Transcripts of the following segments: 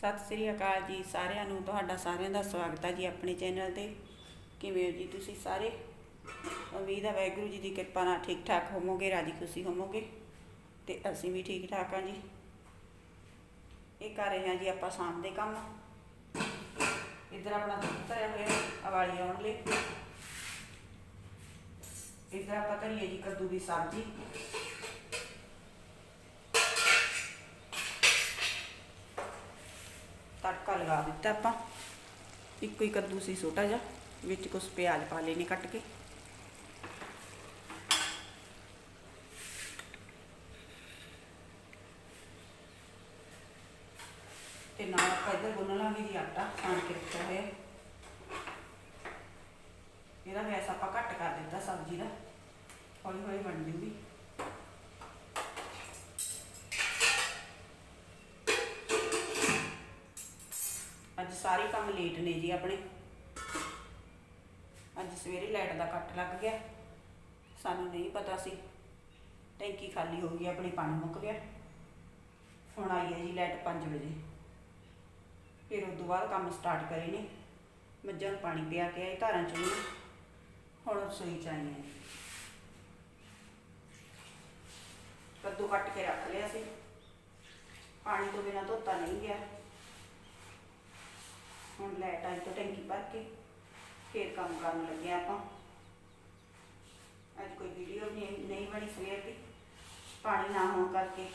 ਸਤਿ ਸ੍ਰੀ ਅਕਾਲ ਜੀ ਸਾਰਿਆਂ ਨੂੰ, ਤੁਹਾਡਾ ਸਾਰਿਆਂ ਦਾ ਸਵਾਗਤ ਹੈ ਜੀ ਆਪਣੇ ਚੈਨਲ ਤੇ। ਕਿਵੇਂ ਹੋ ਜੀ ਤੁਸੀਂ ਸਾਰੇ? ਉਮੀਦ ਹੈ ਵਾਹਿਗੁਰੂ ਜੀ ਦੀ ਕਿਰਪਾ ਨਾਲ ਠੀਕ ਠਾਕ ਹੋਵੋਗੇ, ਰਾਜੀ ਖੁਸ਼ੀ ਹੋਵੋਗੇ, ਤੇ ਅਸੀਂ ਵੀ ਠੀਕ ਠਾਕ ਹਾਂ ਜੀ। ਇਹ ਕਰ ਰਹੇ ਹਾਂ ਜੀ ਆਪਾਂ ਸ਼ਾਮ ਦੇ ਕੰਮ। ਇੱਧਰ ਆਪਣਾ ਦੁੱਧ ਧਰਿਆ ਹੋਇਆ ਅਵਾਲੀ ਆਉਣ ਲਈ। ਇੱਧਰ ਆਪਾਂ ਧਰੀਏ ਜੀ ਕੱਦੂ ਦੀ ਸਬਜ਼ੀ। ਲਗਾ ਦਿੱਤਾ ਆਪਾਂ। ਇੱਕੋ ਹੀ ਕੱਦੂ ਸੀ ਛੋਟਾ ਜਿਹਾ, ਵਿੱਚ ਕੁਝ ਪਿਆਜ਼ ਪਾ ਲੈਣੇ ਕੱਟ ਕੇ। ਤੇ ਨਾਲ ਆਪਾਂ ਇੱਧਰ ਗੁੰਨ ਲਾਂਗੇ ਜੀ ਆਟਾ ਛਾਣ ਕੇ ਰੱਖਿਆ ਹੋਇਆ। ਇਹਦਾ ਵੈਸ ਆਪਾਂ ਘੱਟ ਕਰ ਦਿੱਤਾ ਸਬਜ਼ੀ ਦਾ। ਹੌਲੀ ਹੌਲੀ ਬਣ ਜੂਗੀ। ਅੱਜ ਸਾਰੇ ਕੰਮ ਲੇਟ ਨੇ ਜੀ ਆਪਣੇ। ਅੱਜ ਸਵੇਰੇ ਲਾਈਟ ਦਾ ਕੱਟ ਲੱਗ ਗਿਆ। ਸਾਨੂੰ ਨਹੀਂ ਪਤਾ ਸੀ। ਟੈਂਕੀ ਖਾਲੀ ਹੋ ਗਈ, ਆਪਣੇ ਪਾਣੀ ਮੁੱਕ ਗਿਆ। ਹੁਣ ਆਈ ਹੈ ਜੀ ਲਾਈਟ 5 ਵਜੇ। ਫਿਰ ਉਸ ਤੋਂ ਬਾਅਦ ਕੰਮ ਸਟਾਰਟ ਕਰੇ ਨੇ। ਮੱਝਾਂ ਨੂੰ ਪਾਣੀ ਪਿਆ ਕੇ ਆਏ, ਧਾਰਾਂ ਚੋਂ ਹੁਣ ਰਸੋਈ ਚ ਆਈ ਹਾਂ। ਕੱਦੂ ਕੱਟ ਕੇ ਰੱਖ ਲਿਆ ਸੀ। ਪਾਣੀ ਤੋਂ ਬਿਨਾਂ ਧੋਤਾ ਨਹੀਂ ਗਿਆ। ਹੁਣ ਲਾਈਟ ਆਈ ਤਾਂ ਟੈਂਕੀ ਭਰ ਕੇ ਫੇਰ ਕੰਮ ਕਰਨ ਲੱਗੇ ਆਪਾਂ। ਅੱਜ ਕੋਈ ਵੀਡੀਓ ਨਹੀਂ ਨਹੀਂ ਬਣੀ ਸਵੇਰ ਦੀ। ਪਾਣੀ ਨਾ ਹੋਣ ਕਰਕੇ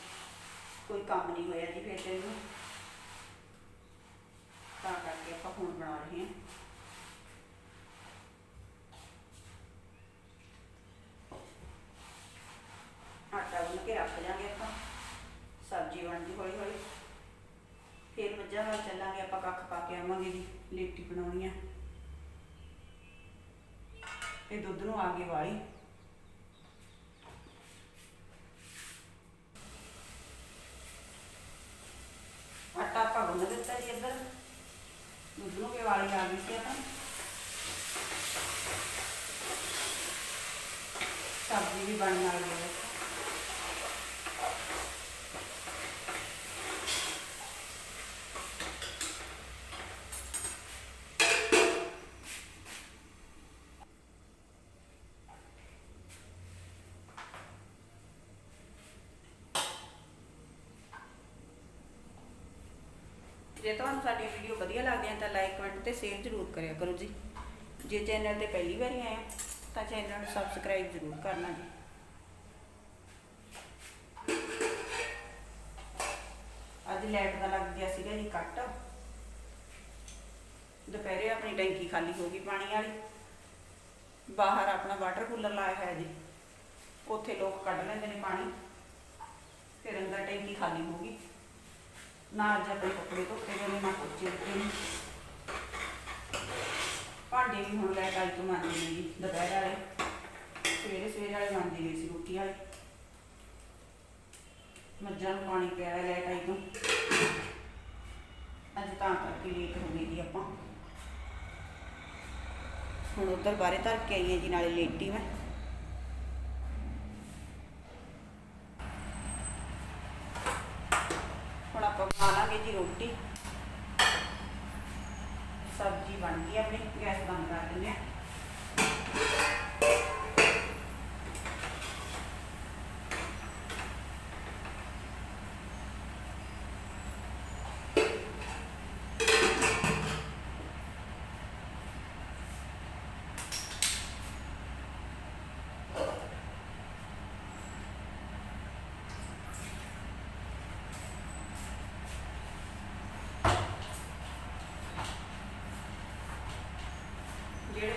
ਕੋਈ ਕੰਮ ਨਹੀਂ ਹੋਇਆ ਜੀ ਫੇਰ ਤੈਨੂੰ। ਤਾਂ ਕਰਕੇ ਆਪਾਂ ਹੁਣ ਬਣਾ ਰਹੇ ਹਾਂ। ਆਟਾ ਗੁੰਨ ਕੇ ਰੱਖ ਜਾਾਂਗੇ ਆਪਾਂ। ਸਬਜ਼ੀ ਬਣ ਜੂ ਹੌਲੀ ਹੌਲੀ ਫਿਰ ਮੱਝਾਂ ਵੱਲ ਚੱਲਾਂਗੇ ਆਪਾਂ ਕੱਖ ਪਾ ਕੇ ਆਵਾਂਗੇ ਜੀ, ਲੇਟੀ ਬਣਾਉਣੀ ਆ। ਇਹ ਦੁੱਧ ਨੂੰ ਆ ਗਈ ਵਾਲੀ। ਆਟਾ ਆਪਾਂ ਗੁੰਨ ਦਿੱਤਾ ਜੀ ਇੱਧਰ। ਦੁੱਧ ਨੂੰ ਵੀ ਵਾਲੀ ਆ ਗਈ ਸੀ ਆਪਾਂ। ਸਬਜ਼ੀ ਵੀ ਬਣਨ ਵਾਲੀ ਹੈ ਜੇ ਤੁਹਾਨੂੰ ਸਾਡੀ ਵੀਡੀਓ ਵਧੀਆ ਲੱਗਦੀ ਹੈ ਤਾਂ ਲਾਈਕ ਕਮੈਂਟ ਤੇ ਸ਼ੇਅਰ ਜ਼ਰੂਰ ਕਰਿਆ ਕਰੋ ਜੀ। ਜੇ ਚੈਨਲ ਤੇ ਪਹਿਲੀ ਵਾਰੀ ਆਏ ਤਾਂ ਚੈਨਲ ਨੂੰ ਸਬਸਕ੍ਰਾਈਬ ਜ਼ਰੂਰ ਕਰਨਾ ਜੀ। ਅੱਜ ਲਾਈਟ ਦਾ ਲੱਗ ਗਿਆ ਸੀਗਾ ਜੀ ਕੱਟ। ਦੁਪਹਿਰੇ ਆਪਣੀ ਟੈਂਕੀ ਖਾਲੀ ਹੋ ਗਈ ਪਾਣੀ ਵਾਲੀ। ਬਾਹਰ ਆਪਣਾ ਵਾਟਰ ਕੂਲਰ ਲਾਇਆ ਹੋਇਆ ਜੀ। ਉੱਥੇ ਲੋਕ ਕੱਢ ਲੈਂਦੇ ਨੇ ਪਾਣੀ। ਫਿਰ ਅੰਦਰ ਟੈਂਕੀ ਖਾਲੀ ਹੋ ਗਈ। ਨਾ ਅੱਜ ਆਪਣੇ ਕੱਪੜੇ ਧੋਤੇ ਗਏ ਨੇ ਨਾ ਕੁੱਚੇ ਰੱਖੇ ਭਾਂਡੇ ਵੀ ਹੁਣ ਲੈ ਕੇ ਆਈ ਤੋਂ ਮਾਂਜੇ ਨੇ ਜੀ, ਦੁਪਹਿਰ ਵਾਲੇ। ਸਵੇਰੇ ਸਵੇਰੇ ਵਾਲੇ ਮਾਂਜੇ ਗਏ ਸੀ ਰੋਟੀ ਵਾਲੇ। ਮੱਝਾਂ ਨੂੰ ਪਾਣੀ ਪਿਆ ਲੈ ਕੇ ਆਈ ਤੋਂ। ਅੱਜ ਤਾਂ ਕਰਕੇ ਲੇਟ ਹੋ ਗਈ ਜੀ ਆਪਾਂ। ਹੁਣ ਉੱਧਰ ਬਾਰੇ ਧਰ ਕੇ ਆਈ ਹਾਂ ਜੀ, ਨਾਲੇ ਲੇਟੀ ਮੈਂ ਹੁਣ ਆਪਾਂ ਬਣਾ ਲਾਂਗੇ ਜੀ ਰੋਟੀ। ਸਬਜ਼ੀ ਬਣ ਗਈ ਆਪਣੀ ਗੈਸ ਬੰਦ ਕਰ ਦਿੰਦੇ ਆ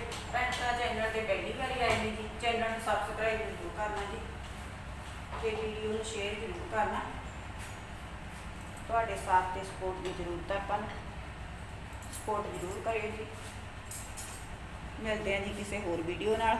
ਜਿਹੜੇ ਪੈਂਟਾ ਚੈਨਲ ਤੇ ਪਹਿਲੀ ਵਾਰੀ ਆਏ ਨੇ ਜੀ, ਚੈਨਲ ਨੂੰ ਸਬਸਕ੍ਰਾਈਬ ਜ਼ਰੂਰ ਕਰਨਾ ਜੀ ਤੇ ਵੀਡੀਓ ਨੂੰ ਸ਼ੇਅਰ ਜ਼ਰੂਰ ਕਰਨਾ। ਤੁਹਾਡੇ ਸਾਥ ਤੇ ਸਪੋਰਟ ਦੀ ਜ਼ਰੂਰਤ ਹੈ ਆਪਾਂ ਸਪੋਰਟ ਜ਼ਰੂਰ ਕਰਿਓ ਜੀ। ਮਿਲਦੇ ਹਾਂ ਜੀ ਕਿਸੇ ਹੋਰ ਵੀਡੀਓ ਨਾਲ।